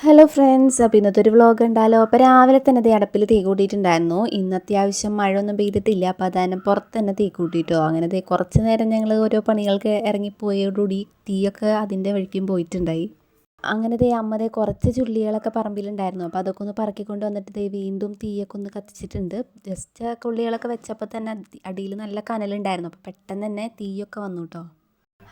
Hello friends അപ്പോൾ ഇന്നത്തെ ഒരു വ്ളോഗ് ഉണ്ടല്ലോ അപ്പോൾ രാവിലെ തന്നെ അത് അടപ്പിൽ തീ കൂട്ടിയിട്ടുണ്ടായിരുന്നു. ഇന്ന് അത്യാവശ്യം ഒന്നും പെയ്തിട്ടില്ല. അപ്പോൾ അതാണ് പുറത്ത് തന്നെ തീ കൂട്ടിയിട്ടോ. അങ്ങനെ ദേ കുറച്ച് നേരം ഞങ്ങൾ ഓരോ പണികൾക്ക് ഇറങ്ങിപ്പോയോടുകൂടി തീയൊക്കെ അതിന്റെ വഴിക്കും പോയിട്ടുണ്ടായി. അങ്ങനെ ദേ അമ്മ ദേ കുറച്ച് ചുള്ളികളൊക്കെ പറമ്പിലുണ്ടായിരുന്നു. അപ്പോൾ അതൊക്കെ ഒന്ന് പറക്കിക്കൊണ്ട് വന്നിട്ട് ദേ വീണ്ടും തീയൊക്കെ ഒന്ന് കത്തിച്ചിട്ടുണ്ട്. ജസ്റ്റ് കൊള്ളികളൊക്കെ വെച്ചപ്പോൾ തന്നെ അടിയിൽ നല്ല കനലുണ്ടായിരുന്നു. അപ്പോൾ പെട്ടെന്ന് തന്നെ തീയൊക്കെ വന്നു കേട്ടോ.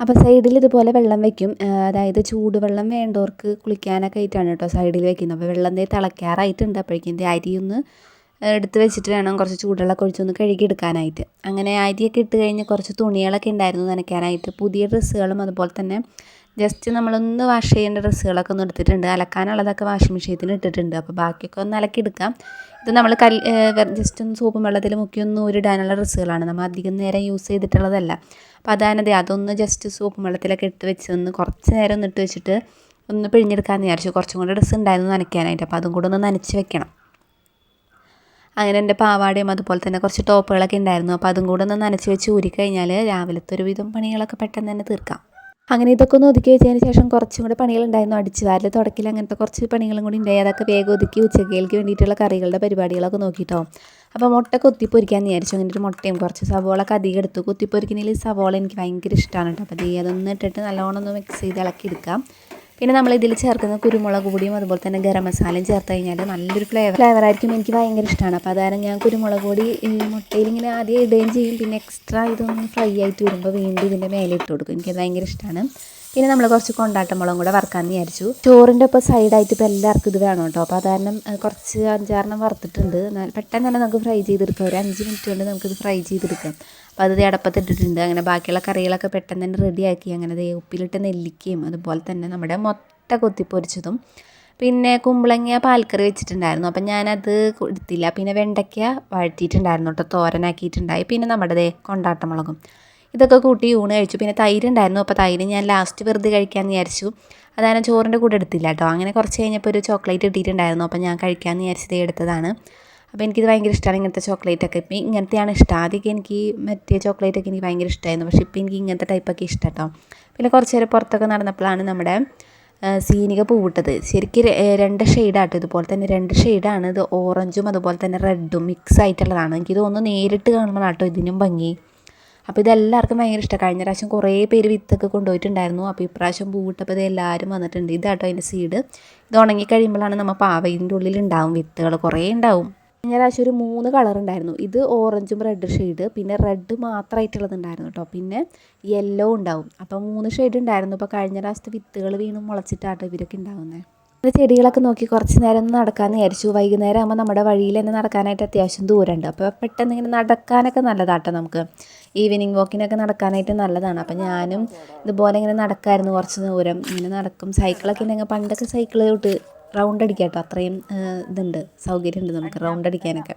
അപ്പോൾ സൈഡിൽ ഇതുപോലെ വെള്ളം വെക്കും. അതായത് ചൂടുവെള്ളം വേണ്ടവർക്ക് കുളിക്കാനൊക്കെ ആയിട്ടാണ് കേട്ടോ സൈഡിൽ വെക്കുന്നത്. അപ്പോൾ വെള്ളം ദേ തിളയ്ക്കാറായിട്ടുണ്ട്. അപ്പോഴേക്കും ദേ അരി ഒന്ന് എടുത്ത് വെച്ചിട്ട് വേണം കുറച്ച് ചൂടുവെള്ളമൊക്കെ ഒഴിച്ചൊന്ന് കഴുകിയെടുക്കാനായിട്ട്. അങ്ങനെ അരിയൊക്കെ ഇട്ട് കഴിഞ്ഞ് കുറച്ച് തുണികളൊക്കെ ഉണ്ടായിരുന്നു നനയ്ക്കാനായിട്ട്. പുതിയ ഡ്രസ്സുകളും അതുപോലെ തന്നെ ജസ്റ്റ് നമ്മളൊന്ന് വാഷ് ചെയ്യേണ്ട ഡ്രസ്സുകളൊക്കെ ഒന്ന് എടുത്തിട്ടുണ്ട്. അലക്കാനുള്ളതൊക്കെ വാഷിംഗ് മെഷീനിൽ ഇട്ടിട്ടുണ്ട്. അപ്പോൾ ബാക്കിയൊക്കെ ഒന്ന് അലക്കിയെടുക്കാം. ഇത് നമ്മൾ കൽ ജസ്റ്റ് ഒന്ന് സോപ്പും വെള്ളത്തിൽ മുക്കി ഒന്ന് ഊരിടാനുള്ള ഡ്രസ്സുകളാണ്. നമ്മൾ അധികം നേരം യൂസ് ചെയ്തിട്ടുള്ളതല്ല. അപ്പോൾ അതാനത് അതൊന്ന് ജസ്റ്റ് സോപ്പ് വെള്ളത്തിലൊക്കെ ഇട്ട് വെച്ച് ഒന്ന് കുറച്ച് നേരം ഒന്ന് ഇട്ട് വെച്ചിട്ട് ഒന്ന് പിഴിഞ്ഞെടുക്കാമെന്ന് വിചാരിച്ചു. കുറച്ചും കൂടെ ഡ്രസ്സ് ഉണ്ടായിരുന്നു നനയ്ക്കാനായിട്ട്. അപ്പോൾ അതും കൂടെ ഒന്ന് നനച്ച് വെക്കണം. അങ്ങനെ എന്റെ പാവാടയും അതുപോലെ തന്നെ കുറച്ച് ടോപ്പുകളൊക്കെ ഉണ്ടായിരുന്നു. അപ്പോൾ അതും കൂടെ ഒന്ന് നനച്ച് വെച്ച് ഊരിക്കഴിഞ്ഞാൽ രാവിലത്തെ ഒരുവിധം പണികളൊക്കെ പെട്ടെന്ന് തന്നെ തീർക്കാം. അങ്ങനെ ഇതൊക്കെ ഒന്ന് ഒതുക്കി വെച്ചതിന് ശേഷം കുറച്ചും കൂടെ പണികളുണ്ടായിരുന്നു. അടിച്ച് വാരൽ തുടക്കിൽ അങ്ങനത്തെ കുറച്ച് പണികളും കൂടി ഉണ്ടായി. അതൊക്കെ വേഗം ഒതുക്കി ഉച്ചക്കേൽക്ക് വേണ്ടിയിട്ടുള്ള കറികളുടെ പരിപാടികളൊക്കെ നോക്കിയിട്ടോ അപ്പോൾ മുട്ട കൊത്തിപ്പൊരിക്കാമെന്ന് വിചാരിച്ചു. അങ്ങനെ ഒരു മുട്ടയും കുറച്ച് സവോളൊക്കെ അധികം എടുത്തു. കുത്തിപ്പൊരിക്കുന്നതിൽ സവോള എനിക്ക് ഭയങ്കര ഇഷ്ടമാണ് കേട്ടോ. അപ്പോൾ അതൊന്ന് ഇട്ടിട്ട് നല്ലോണം ഒന്ന് മിക്സ് ചെയ്ത് ഇളക്കി എടുക്കാം. പിന്നെ നമ്മൾ ഇതിൽ ചേർക്കുന്ന കുരുമുളക് പൊടിയും അതുപോലെ തന്നെ ഗരം മസാലയും ചേർത്ത് കഴിഞ്ഞാൽ നല്ലൊരു ഫ്ലേവർ ഫ്ലേവർ ആയിരിക്കും. എനിക്ക് ഭയങ്കര ഇഷ്ടമാണ് അപ്പോൾ അതാരം ഞാൻ കുരുമുളക് പൊടി മുട്ടയിൽ ഇങ്ങനെ ആദ്യം ഇടുകയും ചെയ്യും. പിന്നെ എക്സ്ട്രാ ഇതൊന്ന് ഫ്രൈ ആയിട്ട് വരുമ്പോൾ വീണ്ടും ഇതിന്റെ മേലെ ഇട്ട് കൊടുക്കും. എനിക്ക് ഭയങ്കര ഇഷ്ടമാണ് പിന്നെ നമ്മൾ കുറച്ച് കൊണ്ടാട്ടമുളകും കൂടെ വറുക്കാമെന്ന് വിചാരിച്ചു. ചോറിന്റെ ഒപ്പം സൈഡായിട്ട് ഇപ്പോൾ എല്ലാവർക്കും ഇത് വേണം കേട്ടോ. അപ്പോൾ അതുകാരണം കുറച്ച് അഞ്ചാറെണ്ണം വറുത്തിട്ടുണ്ട്. പെട്ടെന്ന് തന്നെ നമുക്ക് ഫ്രൈ ചെയ്തെടുക്കാം. ഒരു അഞ്ച് മിനിറ്റ് കൊണ്ട് നമുക്കിത് ഫ്രൈ ചെയ്തെടുക്കാം. അപ്പോൾ അത് അടപ്പത്തിട്ടിട്ടുണ്ട് അങ്ങനെ ബാക്കിയുള്ള കറികളൊക്കെ പെട്ടെന്ന് തന്നെ റെഡിയാക്കി അങ്ങനെ ദേ ഉപ്പിലിട്ട് നെല്ലിക്കയും അതുപോലെ തന്നെ നമ്മുടെ മുട്ട കൊത്തിപ്പൊരിച്ചതും പിന്നെ കുമ്പളങ്ങ പാൽക്കറി വെച്ചിട്ടുണ്ടായിരുന്നു. അപ്പം ഞാനത് എടുത്തില്ല. പിന്നെ വെണ്ടയ്ക്ക വഴറ്റിയിട്ടുണ്ടായിരുന്നു കേട്ടോ. തോരനാക്കിയിട്ടുണ്ടായി. പിന്നെ നമ്മുടെ ദേ കൊണ്ടാട്ടമുളകും ഇതൊക്കെ കൂട്ടി ഊണ് കഴിച്ചു. പിന്നെ തൈര് ഉണ്ടായിരുന്നു. അപ്പോൾ തൈര് ഞാൻ ലാസ്റ്റ് വെറുതെ കഴിക്കാമെന്ന് വിചാരിച്ചു. അതാണ് ചോറിന്റെ കൂടെ എടുത്തില്ല കേട്ടോ അങ്ങനെ കുറച്ച് കഴിഞ്ഞപ്പോൾ ഒരു ചോക്ലേറ്റ് ഇട്ടിട്ടുണ്ടായിരുന്നു അപ്പോൾ ഞാൻ കഴിക്കാമെന്ന് വിചാരിച്ചത് എടുത്തതാണ്. അപ്പോൾ എനിക്കിത് ഭയങ്കര ഇഷ്ടമാണ് ഇങ്ങനത്തെ ചോക്ലേറ്റൊക്കെ ഇപ്പം ഇങ്ങനത്തെയാണ് ഇഷ്ടം. ആദ്യമൊക്കെ എനിക്ക് മറ്റേ ചോക്ലേറ്റൊക്കെ എനിക്ക് ഭയങ്കര ഇഷ്ടമായിരുന്നു പക്ഷേ ഇപ്പോൾ എനിക്ക് ഇങ്ങനത്തെ ടൈപ്പൊക്കെ ഇഷ്ടം കേട്ടോ പിന്നെ കുറച്ച് നേരം പുറത്തൊക്കെ നടന്നപ്പോഴാണ് നമ്മുടെ സീനിക പൂവിട്ടത് ശരിക്കും രണ്ട് ഷെയ്ഡാട്ടോ ഇതുപോലെ തന്നെ രണ്ട് ഷെയ്ഡാണ് ഇത് ഓറഞ്ചും അതുപോലെ തന്നെ റെഡും മിക്സ് ആയിട്ടുള്ളതാണ്. എനിക്ക് തോന്നുന്നു നേരിട്ട് കാണുമ്പോഴാട്ടോ ഇതിനും ഭംഗി. അപ്പോൾ ഇതെല്ലാവർക്കും ഭയങ്കര ഇഷ്ടമാണ് കഴിഞ്ഞ പ്രാവശ്യം കുറേ പേര് വിത്തൊക്കെ കൊണ്ടുപോയിട്ടുണ്ടായിരുന്നു. അപ്പോൾ ഇപ്രാവശ്യം പൂവിട്ടപ്പോൾ ഇത് എല്ലാവരും വന്നിട്ടുണ്ട്. ഇതാട്ടോ അതിന്റെ സീഡ്. ഇത് ഉണങ്ങി കഴിയുമ്പോഴാണ് നമ്മൾ പാവയിന്റെ ഉള്ളിൽ ഉണ്ടാവും വിത്തുകൾ കുറേ ഉണ്ടാവും. കഴിഞ്ഞ പ്രാവശ്യം ഒരു മൂന്ന് കളർ ഉണ്ടായിരുന്നു. ഇത് ഓറഞ്ചും റെഡ് ഷെയ്ഡ്. പിന്നെ റെഡ് മാത്രമായിട്ടുള്ളത് ഉണ്ടായിരുന്നു കേട്ടോ. പിന്നെ യെല്ലോ ഉണ്ടാവും. അപ്പോൾ മൂന്ന് ഷെയ്ഡ് ഉണ്ടായിരുന്നു. അപ്പോൾ കഴിഞ്ഞ പ്രാവശ്യത്തെ വിത്തുകൾ വീണ് മുളച്ചിട്ടാട്ടോ ഇവരൊക്കെ ഉണ്ടാകുന്നത് ചെടികളൊക്കെ നോക്കി കുറച്ച് നേരം ഒന്ന് നടക്കാമെന്ന് വിചാരിച്ചു. വൈകുന്നേരം ആകുമ്പോൾ നമ്മുടെ വഴിയിൽ തന്നെ നടക്കാനായിട്ട് അത്യാവശ്യം ദൂരമുണ്ട്. അപ്പോൾ പെട്ടെന്ന് ഇങ്ങനെ നടക്കാനൊക്കെ നല്ലതാട്ടോ നമുക്ക്. ഈവനിങ് വാക്കിനൊക്കെ നടക്കാനായിട്ട് നല്ലതാണ്. അപ്പോൾ ഞാനും ഇതുപോലെ ഇങ്ങനെ നടക്കായിരുന്നു കുറച്ച് ദൂരം. ഇങ്ങനെ നടക്കും. സൈക്കിളൊക്കെ ഉണ്ടെങ്കിൽ പണ്ടൊക്കെ സൈക്കിൾ തൊട്ട് റൗണ്ട് അടിക്കാം കേട്ടോ അത്രയും ഇതുണ്ട്. സൗകര്യമുണ്ട് നമുക്ക് റൗണ്ട് അടിക്കാനൊക്കെ.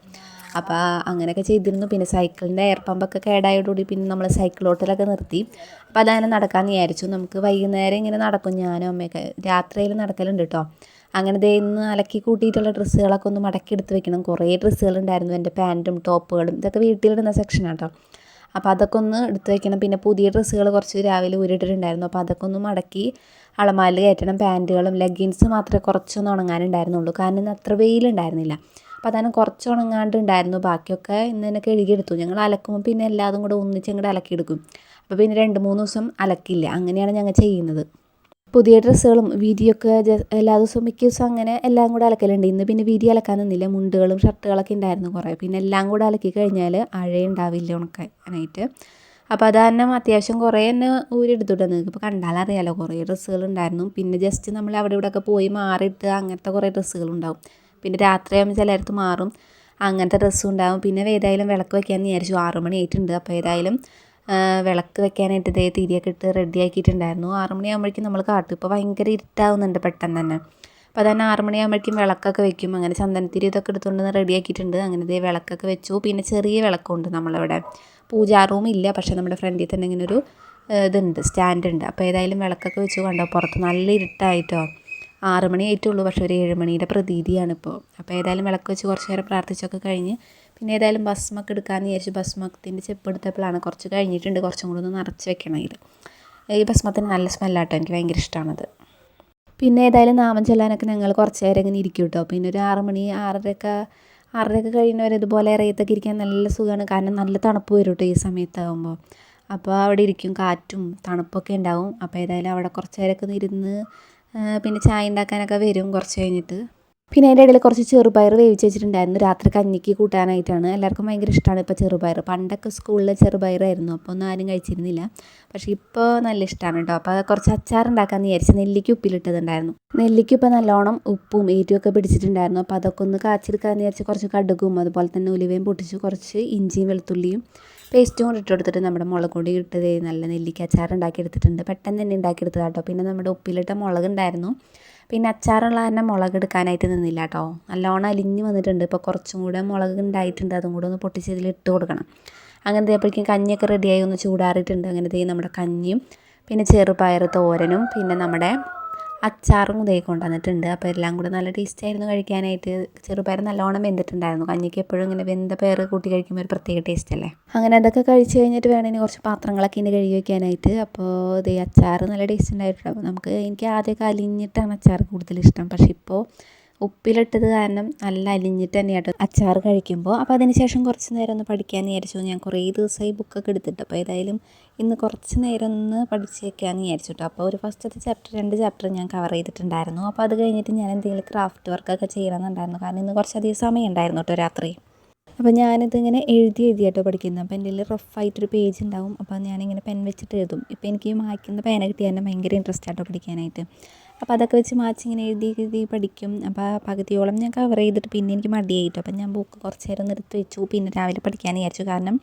അപ്പോൾ അങ്ങനെയൊക്കെ ചെയ്തിരുന്നു. പിന്നെ സൈക്കിളിന്റെ എയർ പമ്പൊക്കെ കേടായതോടുകൂടി പിന്നെ നമ്മൾ സൈക്കിൾ സൈക്കിളോട്ടിലൊക്കെ നിർത്തി. അപ്പോൾ അതങ്ങനെ നടക്കാമെന്ന് വിചാരിച്ചു. നമുക്ക് വൈകുന്നേരം ഇങ്ങനെ നടക്കും. ഞാനും അമ്മയൊക്കെ രാത്രിയിൽ നടക്കലുണ്ട് കേട്ടോ അങ്ങനെ ദേ ഇന്ന് അലക്കി കൂട്ടിയിട്ടുള്ള ഡ്രസ്സുകളൊക്കെ ഒന്ന് മടക്കി എടുത്ത് വെക്കണം. കുറേ ഡ്രസ്സുകളുണ്ടായിരുന്നു എന്റെ പാന്റും ടോപ്പുകളും. ഇതൊക്കെ വീട്ടിലിടുന്ന സെക്ഷനാണ് കേട്ടോ അപ്പോൾ അതൊക്കെ ഒന്ന് എടുത്ത് വെക്കണം. പിന്നെ പുതിയ ഡ്രസ്സുകൾ കുറച്ച് രാവിലെ ഊരിട്ടിട്ടുണ്ടായിരുന്നു അപ്പോൾ അതൊക്കെ ഒന്ന് മടക്കി അളമാരിൽ കയറ്റണം. പാന്റുകളും ലെഗിൻസ് മാത്രമേ കുറച്ചൊന്ന് ഉണങ്ങാനുണ്ടായിരുന്നുള്ളൂ. കാരണം ഇന്ന് അത്ര വെയിലുണ്ടായിരുന്നില്ല. അപ്പോൾ അതാണ് കുറച്ച് ഉണങ്ങാണ്ട് ഉണ്ടായിരുന്നു. ബാക്കിയൊക്കെ ഇന്ന് തന്നെ കഴുകിയെടുത്തു. ഞങ്ങൾ അലക്കുമ്പോൾ പിന്നെ എല്ലാതും കൂടെ ഒന്നിച്ച് അങ്ങോട്ട് അലക്കിയെടുക്കും. അപ്പോൾ പിന്നെ രണ്ട് മൂന്ന് ദിവസം അലക്കില്ല അങ്ങനെയാണ് ഞങ്ങൾ ചെയ്യുന്നത്. പുതിയ ഡ്രസ്സുകളും വീതിയൊക്കെ എല്ലാ ദിവസവും മിക്ക ദിവസം അങ്ങനെ എല്ലാം കൂടെ അലക്കലുണ്ട്. ഇന്ന് പിന്നെ വീതി അലക്കാൻ നിന്നില്ല. മുണ്ടുകളും ഷർട്ടുകളൊക്കെ ഉണ്ടായിരുന്നു കുറേ. പിന്നെ എല്ലാം കൂടെ അലക്കി കഴിഞ്ഞാൽ അഴയുണ്ടാവില്ല ഉണക്കാനായിട്ട്. അപ്പോൾ അത് തന്നെ അത്യാവശ്യം കുറേ തന്നെ ഊരെടുത്തിട്ട് നിങ്ങൾക്ക് ഇപ്പോൾ കണ്ടാലറിയാലോ കുറേ ഡ്രസ്സുകൾ ഉണ്ടായിരുന്നു. പിന്നെ ജസ്റ്റ് നമ്മൾ അവിടെ ഇവിടെയൊക്കെ പോയി മാറിയിട്ട് അങ്ങനത്തെ കുറേ ഡ്രസ്സുകളുണ്ടാവും പിന്നെ രാത്രിയാകുമ്പോൾ ചിലയിടത്ത് മാറും. അങ്ങനത്തെ ഡ്രസ്സും ഉണ്ടാകും പിന്നെ ഏതായാലും വിളക്ക് വെക്കാമെന്ന് വിചാരിച്ചു. ആറ് മണി ആയിട്ടുണ്ട്. അപ്പോൾ ഏതായാലും വിളക്ക് വെക്കാനായിട്ട് ഇതേ തിരിയൊക്കെ ഇട്ട് റെഡി ആക്കിയിട്ടുണ്ടായിരുന്നു. ആറ് മണിയാകുമ്പോഴേക്കും നമ്മൾ കാട്ടും ഇപ്പോൾ ഭയങ്കര ഇരുട്ടാവുന്നുണ്ട് പെട്ടെന്ന് തന്നെ. അപ്പോൾ അതന്നെ ആറ് മണിയാകുമ്പോഴേക്കും വിളക്കൊക്കെ വെക്കും. അങ്ങനെ ചന്ദനത്തിരി ഇതൊക്കെ എടുത്തുകൊണ്ട് റെഡി ആക്കിയിട്ടുണ്ട്. അങ്ങനെ ഇതേ വിളക്കൊക്കെ വെച്ചു. പിന്നെ ചെറിയ വിളക്കുണ്ട് നമ്മളിവിടെ. പൂജാ റൂം ഇല്ല. പക്ഷേ നമ്മുടെ ഫ്രണ്ടിൽ തന്നെ ഇങ്ങനെ ഒരു ഇതുണ്ട്. സ്റ്റാൻഡ് ഉണ്ട്. അപ്പോൾ ഏതായാലും വിളക്കൊക്കെ വെച്ചു. കണ്ടോ? പുറത്ത് നല്ല ഇരുട്ടായിട്ടോ? ആറ് മണി ആയിട്ടുള്ളൂ പക്ഷേ ഒരു ഏഴ് മണിയുടെ പ്രതീതിയാണ് ഇപ്പോൾ അപ്പോൾ ഏതായാലും വിളക്ക് വെച്ച് കുറച്ച് നേരം പ്രാർത്ഥിച്ചൊക്കെ കഴിഞ്ഞ് പിന്നെ ഏതായാലും ഭസ്മൊക്കെ എടുക്കാമെന്ന് വിചാരിച്ചു ഭസ്മത്തിന്റെ ചെപ്പ് എടുത്തപ്പോഴാണ് കുറച്ച് കഴിഞ്ഞിട്ടുണ്ട് കുറച്ചും കൂടെ ഒന്ന് നിറച്ച് വെക്കണം ഇത്. ഈ ഭസ്മത്തിന് നല്ല സ്മെല്ലാട്ടോ എനിക്ക് ഭയങ്കര ഇഷ്ടമാണത്. പിന്നെ ഏതായാലും നാമം ചെല്ലാനൊക്കെ ഞങ്ങൾ കുറച്ച് നേരം ഇങ്ങനെ ഇരിക്കും കേട്ടോ. പിന്നെ ഒരു ആറ് മണി ആറരയൊക്കെ ആറരയൊക്കെ കഴിയുന്നവരെ ഇതുപോലെ ഇറയത്തൊക്കെ ഇരിക്കാൻ നല്ല സുഖമാണ്. കാരണം നല്ല തണുപ്പ് വരും കേട്ടോ ഈ സമയത്താകുമ്പോൾ അപ്പോൾ അവിടെ ഇരിക്കും കാറ്റും തണുപ്പൊക്കെ ഉണ്ടാവും. അപ്പോൾ ഏതായാലും അവിടെ കുറച്ച് നേരമൊക്കെ ഇരുന്ന് പിന്നെ ചായ ഉണ്ടാക്കാനൊക്കെ വരും കുറച്ച് കഴിഞ്ഞിട്ട്. പിന്നെ അതിന്റെ ഇടയിൽ കുറച്ച് ചെറുപയർ വേവിച്ച് വെച്ചിട്ടുണ്ടായിരുന്നു. രാത്രി കഞ്ഞിക്ക് കൂട്ടാനായിട്ടാണ്. എല്ലാവർക്കും ഭയങ്കര ഇഷ്ടമാണ് ഇപ്പോൾ ചെറുപയർ. പണ്ടൊക്കെ സ്കൂളിൽ ചെറുപയറായിരുന്നു. അപ്പോൾ ഒന്നും ആരും കഴിച്ചിരുന്നില്ല. പക്ഷേ ഇപ്പോൾ നല്ല ഇഷ്ടമാണ് കേട്ടോ. അപ്പോൾ കുറച്ച് അച്ചാർ വിചാരിച്ച് നെല്ലിക്ക് ഉപ്പിലിട്ടതുണ്ടായിരുന്നു. നെല്ലിക്ക് ഇപ്പോൾ നല്ലോണം ഉപ്പും ഏറ്റുമൊക്കെ പിടിച്ചിട്ടുണ്ടായിരുന്നു. അപ്പോൾ അതൊക്കെ ഒന്ന് കാച്ചെടുക്കാമെന്ന് വിചാരിച്ച് കുറച്ച് കടുകും അതുപോലെ തന്നെ ഉലുവയും പൊട്ടിച്ച് കുറച്ച് ഇഞ്ചിയും വെളുത്തുള്ളിയും പേസ്റ്റും കൂടി ഇട്ട് കൊടുത്തിട്ട് നമ്മുടെ മുളക് പൊടി ഇട്ടത് നല്ല നെല്ലിക്ക അച്ചാർ ഉണ്ടാക്കിയെടുത്തിട്ടുണ്ട് പെട്ടെന്ന് തന്നെ ഉണ്ടാക്കിയെടുത്തതാട്ടോ. പിന്നെ നമ്മുടെ ഉപ്പിലിട്ട മുളക് ഉണ്ടായിരുന്നു പിന്നെ അച്ചാറുള്ള കാരണം മുളക് എടുക്കാനായിട്ട് നിന്നില്ല കേട്ടോ. നല്ലോണം അലിഞ്ഞ് വന്നിട്ടുണ്ട്. ഇപ്പോൾ കുറച്ചും കൂടെ മുളക് ഉണ്ടായിട്ടുണ്ട്. അതും കൂടെ ഒന്ന് പൊട്ടിച്ച് ഇതിൽ ഇട്ട് കൊടുക്കണം. അങ്ങനെ ഇതേപ്പോഴേക്കും കഞ്ഞിയൊക്കെ റെഡിയായി ഒന്ന് ചൂടാറിയിട്ടുണ്ട്. അങ്ങനെ നമ്മുടെ കഞ്ഞിയും പിന്നെ ചെറുപയർ തോരനും പിന്നെ നമ്മുടെ അച്ചാറും ഇതേ കൊണ്ടുവന്നിട്ടുണ്ട്. അപ്പോൾ എല്ലാം കൂടെ നല്ല ടേസ്റ്റ് ആയിരുന്നു കഴിക്കാനായിട്ട്. ചെറുപയർ നല്ലോണം വെന്തിട്ടുണ്ടായിരുന്നു. കഞ്ഞിക്ക് എപ്പോഴും ഇങ്ങനെ വെന്ത പയർ കൂട്ടി കഴിക്കുമ്പോൾ ഒരു പ്രത്യേക ടേസ്റ്റ് അല്ലേ? അങ്ങനെ അതൊക്കെ കഴിച്ച് കഴിഞ്ഞിട്ട് വേണം ഇനി കുറച്ച് പാത്രങ്ങളൊക്കെ ഇനി കഴുകി വയ്ക്കാനായിട്ട് അപ്പോൾ ഇതേ അച്ചാർ നല്ല ടേസ്റ്റ് ഉണ്ടായിട്ടുണ്ട്. അപ്പോൾ നമുക്ക് എനിക്ക് ആദ്യമൊക്കെ അലിഞ്ഞിട്ടാണ് അച്ചാർ കൂടുതലിഷ്ടം പക്ഷേ ഇപ്പോൾ ഉപ്പിലിട്ടത് കാരണം നല്ല അലിഞ്ഞിട്ട് തന്നെയാട്ടോ അച്ചാർ കഴിക്കുമ്പോൾ. അപ്പോൾ അതിനുശേഷം കുറച്ച് നേരം ഒന്ന് പഠിക്കാൻ വിചാരിച്ചു. ഞാൻ കുറേ ദിവസമായി ബുക്കൊക്കെ എടുത്തിട്ട്. അപ്പോൾ ഏതായാലും ഇന്ന് കുറച്ച് നേരം ഒന്ന് പഠിച്ചേക്കാമെന്ന് വിചാരിച്ചു കേട്ടോ അപ്പോൾ ഒരു ഫസ്റ്റത്തെ ചാപ്റ്റർ രണ്ട് ചാപ്റ്റർ ഞാൻ കവർ ചെയ്തിട്ടുണ്ടായിരുന്നു. അപ്പോൾ അത് കഴിഞ്ഞിട്ട് ഞാൻ എന്തെങ്കിലും ക്രാഫ്റ്റ് വർക്കൊക്കെ ചെയ്യണമെന്നുണ്ടായിരുന്നു. കാരണം ഇന്ന് കുറച്ചധികം സമയം ഉണ്ടായിരുന്നു കേട്ടോ രാത്രി. അപ്പോൾ ഞാനിതിങ്ങനെ എഴുതി എഴുതി കേട്ടോ പഠിക്കുന്നത്. അപ്പോൾ എന്റെ കയ്യിൽ റഫായിട്ടൊരു പേജ് ഉണ്ടാവും. അപ്പോൾ ഞാനിങ്ങനെ പെൻ വെച്ചിട്ട് എഴുതും. ഇപ്പോൾ എനിക്ക് മായ്ക്കുന്ന പേന കിട്ടിയാൽ തന്നെ ഭയങ്കര ഇൻട്രസ്റ്റ് ആട്ടോ പഠിക്കാനായിട്ട്. അപ്പോൾ അതൊക്കെ വെച്ച് മാച്ച് ഇങ്ങനെ എഴുതി എഴുതി പഠിക്കും. അപ്പോൾ പകുതിയോളം ഞാൻ കവർ ചെയ്തിട്ട് പിന്നെ എനിക്ക് മടിയായിട്ടു. അപ്പം ഞാൻ ബുക്ക് കുറച്ച് നേരം നിർത്തി വെച്ചു. പിന്നെ രാവിലെ പഠിക്കാൻ വിചാരിച്ചു. കാരണം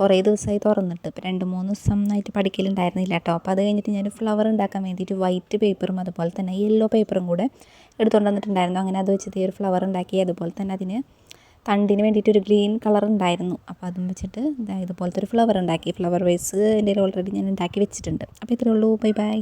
കുറേ ദിവസമായി തുറന്നിട്ട്. ഇപ്പോൾ രണ്ട് മൂന്ന് ദിവസം ആയിട്ട് പഠിക്കലുണ്ടായിരുന്നില്ല കേട്ടോ. അപ്പോൾ അത് കഴിഞ്ഞിട്ട് ഞാൻ ഫ്ലവർ ഉണ്ടാക്കാൻ വേണ്ടിയിട്ട് വൈറ്റ് പേപ്പറും അതുപോലെ തന്നെ യെല്ലോ പേപ്പറും കൂടെ എടുത്തുകൊണ്ട് വന്നിട്ടുണ്ടായിരുന്നു. അങ്ങനെ അത് വെച്ചിട്ട് ഒരു ഫ്ലവർ ഉണ്ടാക്കി. അതുപോലെ തന്നെ അതിന് തണ്ടിന് വേണ്ടിയിട്ട് ഒരു ഗ്രീൻ കളർ ഉണ്ടായിരുന്നു. അപ്പോൾ അതും വെച്ചിട്ട് ഇതുപോലത്തെ ഒരു ഫ്ലവർ ഉണ്ടാക്കി. ഫ്ലവർ വേസ് എന്റെ ഓൾറെഡി ഞാൻ ഉണ്ടാക്കി വെച്ചിട്ടുണ്ട്. അപ്പോൾ ഇത്രയേ ഉള്ളൂ. Bye bye